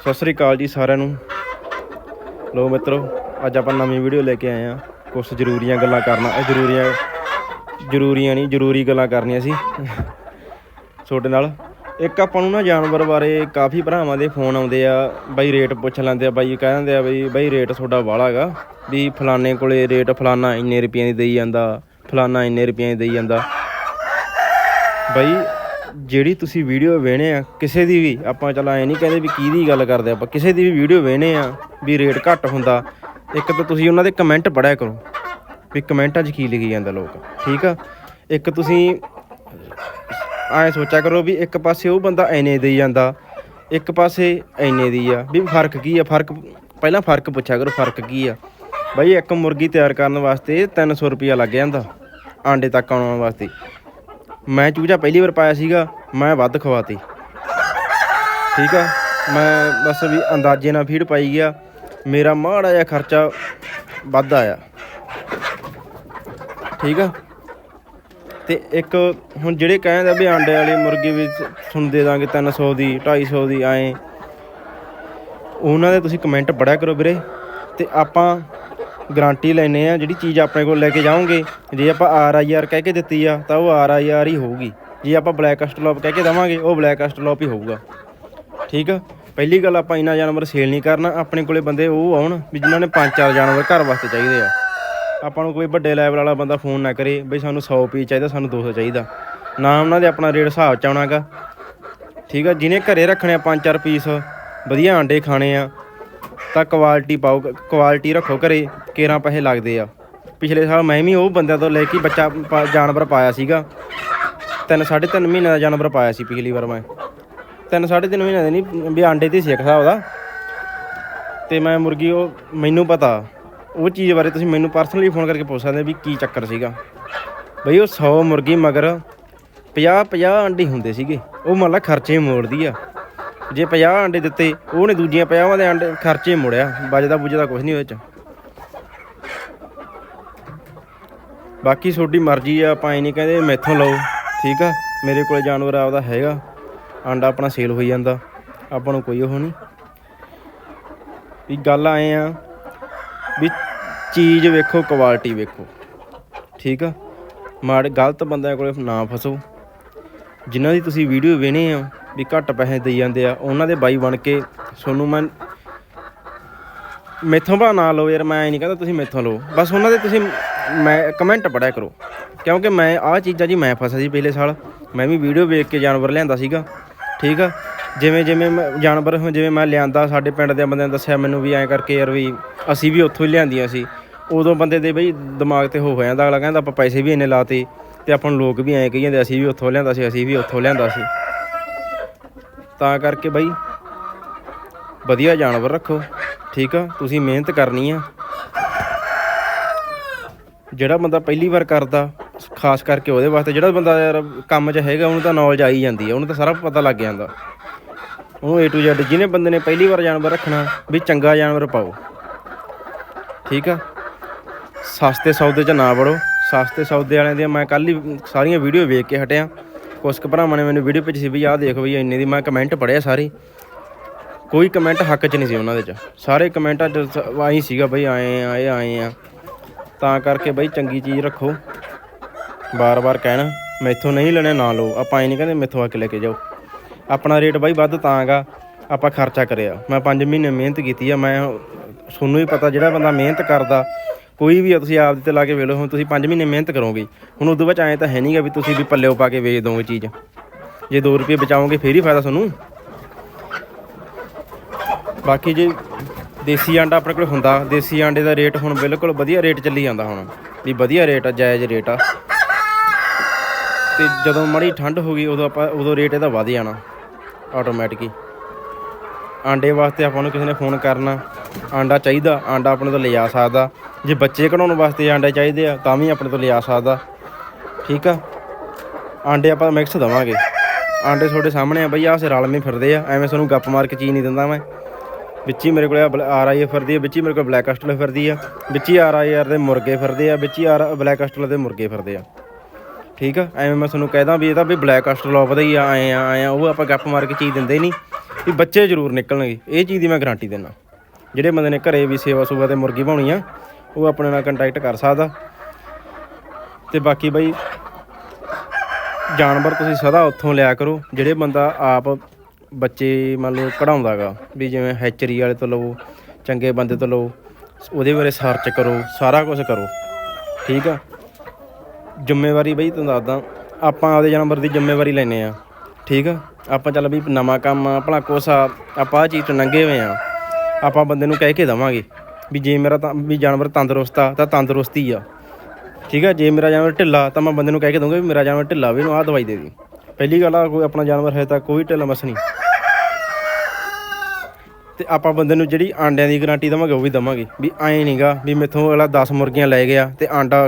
ਸਤਿ ਸ੍ਰੀ ਅਕਾਲ ਜੀ ਸਾਰਿਆਂ ਨੂੰ। ਲੋ ਮਿੱਤਰੋ, ਅੱਜ ਆਪਾਂ ਨਵੀਂ ਵੀਡੀਓ ਲੈ ਕੇ ਆਏ ਆ ਕੁਝ ਜ਼ਰੂਰੀਆਂ ਗੱਲਾਂ ਕਰਨਾ, ਇਹ ਜ਼ਰੂਰੀਆਂ ਜ਼ਰੂਰੀਆਂ ਨਹੀਂ, ਜ਼ਰੂਰੀ ਗੱਲਾਂ ਕਰਨੀਆਂ ਸੀ। ਤੁਹਾਡੇ ਨਾਲ। ਇੱਕ ਆਪਾਂ ਨੂੰ ਨਾ ਜਾਨਵਰ ਬਾਰੇ ਕਾਫੀ ਭਰਾਵਾਂ ਦੇ ਫੋਨ ਆਉਂਦੇ ਆ, ਬਾਈ ਰੇਟ ਪੁੱਛ ਲੈਂਦੇ ਆ, ਬਾਈ ਕਹਿ ਦਿੰਦੇ ਆ ਬਈ, ਬਾਈ ਰੇਟ ਤੁਹਾਡਾ ਵਾਲਾ ਹੈਗਾ ਵੀ ਫਲਾਣੇ ਕੋਲੇ ਰੇਟ ਫਲਾਣਾ ਇੰਨੇ ਰੁਪਏ ਦੀ ਦੇਈ ਜਾਂਦਾ, ਫਲਾਣਾ ਇੰਨੇ ਰੁਪਈਆਂ ਦੀ ਦੇਈ ਜਾਂਦਾ। ਬਾਈ ਜਿਹੜੀ ਤੁਸੀਂ ਵੀਡੀਓ ਵੇਣੇ ਆ, ਕਿਸੇ ਦੀ ਵੀ, ਆਪਾਂ ਚਲ ਐ ਨਹੀਂ ਕਹਿੰਦੇ ਵੀ ਕੀ ਦੀ ਗੱਲ ਕਰਦੇ ਆਪਾਂ ਕਿਸੇ ਦੀ ਵੀ ਵੀਡੀਓ ਵੇਣੇ ਆ ਵੀ ਰੇਟ ਘੱਟ ਹੁੰਦਾ, ਇੱਕ ਤਾਂ ਤੁਸੀਂ ਉਹਨਾਂ ਦੇ ਕਮੈਂਟ ਪੜਿਆ ਕਰੋ, ਵੀ ਕਮੈਂਟਾਂ 'ਚ ਕੀ ਲਿਖੀ ਜਾਂਦਾ ਲੋਕ, ਠੀਕ ਆ? ਇੱਕ ਤੁਸੀਂ ਐ ਸੋਚਿਆ ਕਰੋ ਵੀ ਇੱਕ ਪਾਸੇ ਉਹ ਬੰਦਾ ਐਨੇ ਦੇਈ ਜਾਂਦਾ, ਇੱਕ ਪਾਸੇ ਐਨੇ ਦੀ ਆ, ਵੀ ਫ਼ਰਕ ਕੀ ਆ, ਫ਼ਰਕ, ਪਹਿਲਾਂ ਫ਼ਰਕ ਪੁੱਛਿਆ ਕਰੋ, ਫ਼ਰਕ ਕੀ ਆ? ਬਾਈ ਇੱਕ ਮੁਰਗੀ ਤਿਆਰ ਕਰਨ ਵਾਸਤੇ 300 ਰੁਪਿਆ ਲੱਗ ਜਾਂਦਾ, ਆਂਡੇ ਤੱਕ ਆਉਣ ਵਾਸਤੇ। ਮੈਂ ਚੂਜਾ ਪਹਿਲੀ ਵਾਰ ਪਾਇਆ ਸੀਗਾ, ਮੈਂ ਵੱਧ ਖਵਾਤੀ। ਠੀਕ ਆ? ਮੈਂ ਬਸ ਵੀ ਅੰਦਾਜ਼ੇ ਨਾਲ ਫੀਡ ਪਾਈ ਗਿਆ। ਮੇਰਾ ਮਾੜਾ ਜਿਹਾ ਖਰਚਾ ਵੱਧ ਆਇਆ। ਠੀਕ ਆ? ਤੇ ਇੱਕ ਹੁਣ ਜਿਹੜੇ ਕਹਿੰਦੇ ਆ ਵੀ ਆਂਡੇ ਵਾਲੀ ਮੁਰਗੀ ਵੀ ਤੁਹਾਨੂੰ ਦੇ ਦਾਂਗੇ 300 ਦੀ 250 ਦੀ, ਐਂ। ਉਹਨਾਂ ਦੇ ਤੁਸੀਂ ਕਮੈਂਟ ਪੜਿਆ ਕਰੋ ਵੀਰੇ। ਤੇ ਆਪਾਂ ਗਾਰੰਟੀ ਲੈਨੇ ਆ, ਜਿਹੜੀ ਚੀਜ਼ ਆਪਣੇ ਕੋਲ ਲੈ ਕੇ ਜਾਓਗੇ, ਜੇ ਆਪਾਂ ਆਰ ਆਈ ਆਰ ਕਹਿ ਕੇ ਦਿੱਤੀ ਆ, ਤਾਂ ਉਹ ਆਰ ਆਈ ਆਰ ਹੀ ਹੋਊਗੀ। ਜੇ ਆਪਾਂ ਬਲੈਕ ਕਸਟਲੋਪ ਕਹਿ ਕੇ ਦਵਾਂਗੇ, ਉਹ ਬਲੈਕ ਕਸਟਲੋਪ ਹੀ ਹੋਊਗਾ। ਠੀਕ ਆ? ਪਹਿਲੀ ਗੱਲ ਆਪਾਂ ਇੰਨਾ ਜਾਨਵਰ ਸੇਲ ਨਹੀਂ ਕਰਨਾ, ਆਪਣੇ ਕੋਲੇ ਬੰਦੇ ਉਹ ਆਉਣ ਵੀ ਜਿਨ੍ਹਾਂ ਨੇ ਪੰਜ ਚਾਰ ਜਾਨਵਰ ਘਰ ਵਾਸਤੇ ਚਾਹੀਦੇ ਆ। ਆਪਾਂ ਨੂੰ ਕੋਈ ਵੱਡੇ ਲੈਵਲ ਵਾਲਾ ਬੰਦਾ ਫੋਨ ਨਾ ਕਰੇ, ਬਈ ਸਾਨੂੰ 100 ਪੀਸ ਚਾਹੀਦਾ, ਸਾਨੂੰ 200 ਚਾਹੀਦਾ। ਨਾ ਉਹਨਾਂ ਦੇ ਆਪਣਾ ਰੇਟ ਹਿਸਾਬ ਚ ਆਉਣਾਗਾ। ਠੀਕ ਆ? ਜਿਹਨੇ ਘਰੇ ਰੱਖਣੇ ਆ ਪੰਜ ਚਾਰ ਪੀਸ ਵਧੀਆ ਆਂਡੇ ਖਾਣੇ ਆ ਤਾਂ ਕੁਆਲਿਟੀ ਪਾਓ ਕੁਆਲਿਟੀ ਰੱਖੋ ਘਰੇ, ਕੇਰਾਂ ਪੈਸੇ ਲੱਗਦੇ ਆ। ਪਿਛਲੇ ਸਾਲ ਮੈਂ ਵੀ ਉਹ ਬੰਦਿਆਂ ਤੋਂ ਲੈ ਕੇ ਬੱਚਾ ਪਾ- ਜਾਨਵਰ ਪਾਇਆ ਸੀਗਾ। ਤਿੰਨ, ਸਾਢੇ ਤਿੰਨ ਮਹੀਨੇ ਦਾ ਜਾਨਵਰ ਪਾਇਆ ਸੀ ਪਿਛਲੀ ਵਾਰ ਮੈਂ। ਤਿੰਨ, ਸਾਢੇ ਤਿੰਨ ਮਹੀਨੇ ਦੇ ਨਹੀਂ, ਵੀ ਆਂਡੇ ਤੇ ਸਿੱਖ ਹਿਸਾਬ ਦਾ। ਤੇ ਮੈਂ ਮੁਰਗੀ ਉਹ, ਮੈਨੂੰ ਪਤਾ, ਉਹ ਚੀਜ਼ ਬਾਰੇ ਤੁਸੀਂ ਮੈਨੂੰ ਪਰਸਨਲੀ ਫੋਨ ਕਰਕੇ ਪੁੱਛ ਸਕਦੇ ਵੀ ਕੀ ਚੱਕਰ ਸੀਗਾ। ਬਈ ਉਹ 100 ਮੁਰਗੀ ਮਗਰ 50 50 ਅੰਡੇ ਹੁੰਦੇ ਸੀਗੇ, ਉਹ ਮੰਨ ਲਾ ਖਰਚੇ ਮੋੜਦੀ ਆ। ਜੇ 50 ਅੰਡੇ ਦਿੱਤੇ ਉਹਨੇ ਦੂਜੀਆਂ 50 ਦੇ ਅੰਡੇ, ਖਰਚੇ ਮੁੜਿਆ ਬਜਦਾ ਬੁਜਦਾ ਕੁਝ ਨਹੀਂ ਉਹਦੇ ਚ ਬਾਕੀ ਤੁਹਾਡੀ ਮਰਜ਼ੀ ਆ, ਆਪਾਂ ਐ ਨਹੀਂ ਕਹਿੰਦੇ ਮੈਥੋਂ ਲਓ, ਠੀਕ ਆ? ਮੇਰੇ ਕੋਲ ਜਾਨਵਰ ਆਪਦਾ ਹੈਗਾ ਆਂਡਾ ਆਪਣਾ ਸੇਲ ਹੋਈ ਜਾਂਦਾ, ਆਪਾਂ ਨੂੰ ਕੋਈ ਉਹ ਨਹੀਂ। ਵੀ ਗੱਲ ਆਏ ਆ, ਵੀ ਚੀਜ਼ ਵੇਖੋ ਕੁਆਲਿਟੀ ਵੇਖੋ, ਠੀਕ ਆ? ਮਾੜੇ ਗਲਤ ਬੰਦਿਆਂ ਕੋਲੇ ਨਾ ਫਸੋ। ਜਿਨ੍ਹਾਂ ਦੀ ਤੁਸੀਂ ਵੀਡੀਓ ਵੇਣੇ ਆ ਵੀ ਘੱਟ ਪੈਸੇ ਦੇਈ ਜਾਂਦੇ ਆ। ਉਹਨਾਂ ਦੇ ਬਾਈ ਬਣ ਕੇ ਤੁਹਾਨੂੰ ਮੈਂ ਮੈਥੋਂ ਭਾ ਨਾ ਲਓ ਯਾਰ, ਮੈਂ ਨਹੀਂ ਕਹਿੰਦਾ ਤੁਸੀਂ ਮੈਥੋਂ ਲਓ। ਬਸ ਉਹਨਾਂ ਦੇ ਤੁਸੀਂ ਮੈਂ ਕਮੈਂਟ ਪੜਿਆ ਕਰੋ। ਕਿਉਂਕਿ ਮੈਂ ਆਹ ਚੀਜ਼ਾਂ ਜੀ ਮੈਂ ਫਸਿਆ ਸੀ ਪਿਛਲੇ ਸਾਲ। ਮੈਂ ਵੀ ਵੀਡੀਓ ਵੇਖ ਕੇ ਜਾਨਵਰ ਲਿਆਂਦਾ ਸੀਗਾ। ਠੀਕ ਆ? ਜਿਵੇਂ ਜਿਵੇਂ ਮੈਂ ਜਾਨਵਰ ਹੁਣ ਜਿਵੇਂ ਮੈਂ ਲਿਆਂਦਾ, ਸਾਡੇ ਪਿੰਡ ਦੇ ਬੰਦਿਆਂ ਨੇ ਦੱਸਿਆ ਮੈਨੂੰ ਵੀ ਐਂ ਕਰਕੇ ਯਾਰ ਵੀ ਅਸੀਂ ਵੀ ਉੱਥੋਂ ਹੀ ਲਿਆਂਦੀਆਂ ਸੀ। ਉਦੋਂ ਬੰਦੇ ਦੇ ਬਈ ਦਿਮਾਗ ਤੇ ਹੋ ਹੋ ਜਾਂਦਾ, ਅਗਲਾ ਕਹਿੰਦਾ ਆਪਾਂ ਪੈਸੇ ਵੀ ਇੰਨੇ ਲਾਤੇ ਤੇ ਆਪਾਂ ਨੂੰ ਲੋਕ ਵੀ ਐਂ ਕਹੀ ਜਾਂਦੇ, ਅਸੀਂ ਵੀ ਉੱਥੋਂ ਲਿਆਂਦਾ ਸੀ, ਅਸੀਂ ਵੀ ਉੱਥੋਂ ਲਿਆਂਦਾ ਸੀ। ਤਾਂ ਕਰਕੇ ਬਾਈ, ਵਧੀਆ ਜਾਨਵਰ ਰੱਖੋ, ਠੀਕ ਆ? ਤੁਸੀਂ ਮਿਹਨਤ ਕਰਨੀ ਆ। ਜਿਹੜਾ ਬੰਦਾ ਪਹਿਲੀ ਵਾਰ ਕਰਦਾ, ਖਾਸ ਕਰਕੇ ਉਹਦੇ ਵਾਸਤੇ, ਜਿਹੜਾ ਬੰਦਾ ਯਾਰ ਕੰਮ 'ਚ ਹੈਗਾ, ਉਹਨੂੰ ਤਾਂ ਨੌਲੇਜ ਆਈ ਜਾਂਦੀ ਹੈ ਉਹਨੂੰ ਤਾਂ ਸਾਰਾ ਪਤਾ ਲੱਗ ਜਾਂਦਾ। ਉਹਨੂੰ A to Z ਜਿਹਨੇ ਬੰਦੇ ਨੇ ਪਹਿਲੀ ਵਾਰ ਜਾਨਵਰ ਰੱਖਣਾ, ਵੀ ਚੰਗਾ ਜਾਨਵਰ ਪਾਓ। ਠੀਕ ਆ? ਸਸਤੇ ਸੌਦੇ 'ਚ ਨਾ ਵੜੋ। ਸਸਤੇ ਸੌਦੇ ਵਾਲਿਆਂ ਦੀਆਂ ਮੈਂ ਕੱਲ ਹੀ ਸਾਰੀਆਂ ਵੀਡੀਓ ਵੇਖ ਕੇ ਹਟਿਆ। ਕੁਛ ਕੁ ਭਰਾਵਾਂ ਨੇ ਮੈਨੂੰ ਵੀਡੀਓ ਭੇਜੀ ਸੀ ਵੀ ਆਹ ਦੇਖ ਬਈ ਇੰਨੇ ਦੀ ਮੈਂ ਕਮੈਂਟ ਪੜਿਆ ਸਾਰੇ। ਕੋਈ ਕਮੈਂਟ ਹੱਕ 'ਚ ਨਹੀਂ ਸੀ ਉਹਨਾਂ ਦੇ 'ਚ। ਸਾਰੇ ਕਮੈਂਟਾਂ 'ਚ ਆਈ ਸੀਗਾ ਬਈ ਆਏ ਆ, ਇਹ ਆਏ ਆ। ਤਾਂ ਕਰਕੇ ਬਈ ਚੰਗੀ ਚੀਜ਼ ਰੱਖੋ। ਬਾਰ-ਬਾਰ ਕਹਿਣਾ, ਮੈਥੋਂ ਨਹੀਂ ਲੈਣੇ ਨਾ ਲਓ। ਆਪਾਂ ਐ ਨਹੀਂ ਕਹਿੰਦੇ ਮੈਥੋਂ ਆ ਕੇ ਲੈ ਕੇ ਜਾਓ। ਆਪਣਾ ਰੇਟ ਬਾਈ ਵੱਧ ਤਾਂਗਾ, ਆਪਾਂ ਖਰਚਾ ਕਰਿਆ। ਮੈਂ 5 ਮਹੀਨੇ ਮਿਹਨਤ ਕੀਤੀ ਆ, ਮੈਂ ਤੁਹਾਨੂੰ ਹੀ ਪਤਾ ਜਿਹੜਾ ਬੰਦਾ ਮਿਹਨਤ ਕਰਦਾ ਕੋਈ ਵੀ ਆ, ਤੁਸੀਂ ਆਪ ਦੇ ਤੇ ਲਾ ਕੇ ਵੇਖ ਲਓ, ਹੁਣ ਤੁਸੀਂ 5 ਮਹੀਨੇ ਮਿਹਨਤ ਕਰੋਗੇ ਹੁਣ ਉਦੋਂ ਬਾਅਦ ਐਂ ਤਾਂ ਹੈ ਨਹੀਂਗਾ ਵੀ ਤੁਸੀਂ ਵੀ ਪੱਲਿਓ ਪਾ ਕੇ ਵੇਚ ਦੋਗੇ ਚੀਜ਼। ਜੇ 2 ਰੁਪਏ ਬਚਾਓਗੇ, ਫੇਰ ਹੀ ਫਾਇਦਾ ਤੁਹਾਨੂੰ। ਬਾਕੀ ਜੇ ਦੇਸੀ ਆਂਡਾ ਆਪਣੇ ਕੋਲ ਹੁੰਦਾ, ਦੇਸੀ ਆਂਡੇ ਦਾ ਰੇਟ ਹੁਣ ਬਿਲਕੁਲ ਵਧੀਆ ਰੇਟ ਚੱਲੀ ਜਾਂਦਾ ਹੁਣ। ਵੀ ਵਧੀਆ ਰੇਟ ਆ, ਜਾਇਜ਼ ਰੇਟ ਆ। ਤੇ ਜਦੋਂ ਮੜੀ ਠੰਡ ਹੋ ਗਈ, ਉਦੋਂ ਆਪਾਂ, ਉਦੋਂ ਰੇਟ ਇਹਦਾ ਵਧ ਜਾਣਾ ਆਟੋਮੈਟਿਕ ਹੀ। ਆਂਡੇ ਵਾਸਤੇ ਆਪਾਂ ਨੂੰ ਕਿਸੇ ਨੇ ਫੋਨ ਕਰਨਾ। ਆਂਡਾ ਚਾਹੀਦਾ, ਆਂਡਾ ਆਪਣੇ ਤੋਂ ਲਿਆ ਸਕਦਾ। ਜੇ ਬੱਚੇ ਕਢਾਉਣ ਵਾਸਤੇ ਆਂਡੇ ਚਾਹੀਦੇ ਆ, ਤਾਂ ਵੀ ਆਪਣੇ ਤੋਂ ਲਿਆ ਸਕਦਾ। ਠੀਕ ਆ? ਆਂਡੇ ਆਪਾਂ ਮਿਕਸ ਦਵਾਂਗੇ। ਆਂਡੇ ਤੁਹਾਡੇ ਸਾਹਮਣੇ ਆ ਬਈ, ਆਹ ਸੇ ਰਲਵੇਂ ਫਿਰਦੇ ਆ। ਐਵੇਂ ਤੁਹਾਨੂੰ ਗੱਪ ਮਾਰ ਕੇ ਚੀਜ਼ ਨਹੀਂ ਦਿੰਦਾ ਮੈਂ। ਵਿੱਚ ਹੀ ਮੇਰੇ ਕੋਲ ਆਰ ਆਈ ਫਿਰਦੀ ਆ, ਵਿੱਚ ਹੀ ਮੇਰੇ ਕੋਲ ਬਲੈਕ ਕਸਟਲ ਫਿਰਦੀ ਆ। ਵਿੱਚ ਹੀ ਆਰ ਆਈ ਆਰ ਦੇ ਮੁਰਗੇ ਫਿਰਦੇ ਆ, ਵਿੱਚ ਹੀ ਆਰ ਬਲੈਕ ਕਸਟਲ ਦੇ ਮੁਰਗੇ ਫਿਰਦੇ ਆ। ਠੀਕ ਆ? ਐਵੇਂ ਮੈਂ ਤੁਹਾਨੂੰ ਕਹਿਦਾ ਵੀ ਇਹ ਤਾਂ ਵੀ ਬਲੈਕ ਕਸਟਲ ਦਾ ਹੀ ਆ ਆਏ ਆ ਆਏ ਆ, ਉਹ ਆਪਾਂ ਗੱਪ ਮਾਰ ਕੇ ਚੀਜ਼ ਦਿੰਦੇ ਨਹੀਂ। ਵੀ ਬੱਚੇ ਜ਼ਰੂਰ ਨਿਕਲਣਗੇ, ਇਹ ਚੀਜ਼ ਦੀ ਮੈਂ ਗਾਰੰਟੀ ਦਿੰਦਾ। ਜਿਹੜੇ ਬੰਦੇ ਨੇ ਘਰੇ ਵੀ ਸੇਵਾ ਸੁਵਾ ਤੇ ਮੁਰਗੀ ਬਣਾਉਣੀ ਆ, ਉਹ ਆਪਣੇ ਨਾਲ ਕੰਟੈਕਟ ਕਰ ਸਕਦਾ। ਤੇ ਬਾਕੀ ਬਈ, ਜਾਨਵਰ ਤੁਸੀਂ ਸਦਾ ਉੱਥੋਂ ਲਿਆ ਕਰੋ, ਜਿਹੜੇ ਬੰਦਾ ਆਪ ਬੱਚੇ ਮੰਨ ਲਓ ਕਢਾਉਂਦਾਗਾ ਵੀ ਜਿਵੇਂ ਹੈਚਰੀ ਵਾਲੇ ਤੋਂ ਲਵੋ, ਚੰਗੇ ਬੰਦੇ ਤੋਂ ਲਵੋ, ਉਹਦੇ ਬਾਰੇ ਸਰਚ ਕਰੋ, ਸਾਰਾ ਕੁਝ ਕਰੋ, ਠੀਕ ਆ? ਜ਼ਿੰਮੇਵਾਰੀ ਬਈ ਤੁਹਾਨੂੰ ਦੱਸਦਾ, ਆਪਾਂ ਆਪਦੇ ਜਾਨਵਰ ਦੀ ਜ਼ਿੰਮੇਵਾਰੀ ਲੈਨੇ ਆ, ਠੀਕ ਆ? ਆਪਾਂ ਚੱਲ ਵੀ ਨਵਾਂ ਕੰਮ ਆ, ਭਲਾ ਕੁਛ ਆ, ਆਪਾਂ ਆ ਚੀਜ਼ ਤੋਂ ਲੰਘੇ ਹੋਏ ਆ। ਆਪਾਂ ਬੰਦੇ ਨੂੰ ਕਹਿ ਕੇ ਦਵਾਂਗੇ ਵੀ ਜੇ ਮੇਰਾ ਤਾਂ ਵੀ ਜਾਨਵਰ ਤੰਦਰੁਸਤ ਆ, ਤਾਂ ਤੰਦਰੁਸਤੀ ਆ। ਠੀਕ ਆ? ਜੇ ਮੇਰਾ ਜਾਨਵਰ ਢਿੱਲਾ, ਤਾਂ ਮੈਂ ਬੰਦੇ ਨੂੰ ਕਹਿ ਕੇ ਦਊਂਗਾ ਵੀ ਮੇਰਾ ਜਾਨਵਰ ਢਿੱਲਾ ਵੀ ਇਹਨੂੰ ਆਹ ਦਵਾਈ ਦੇ ਦੀ। ਪਹਿਲੀ ਗੱਲ ਆ, ਕੋਈ ਆਪਣਾ ਜਾਨਵਰ ਹੈ ਤਾਂ ਕੋਈ ਢਿੱਲਾ ਮਸ ਨਹੀਂ। ਤੇ ਆਪਾਂ ਬੰਦੇ ਨੂੰ ਜਿਹੜੀ ਆਂਡਿਆਂ ਦੀ ਗਾਰੰਟੀ ਦਵਾਂਗੇ, ਉਹ ਵੀ ਦਵਾਂਗੇ। ਵੀ ਐਂ ਨਹੀਂਗਾ ਵੀ ਮੇਥੋਂ ਅਗਲਾ 10 ਮੁਰਗੀਆਂ ਲੈ ਗਿਆ ਤੇ ਆਂਡਾ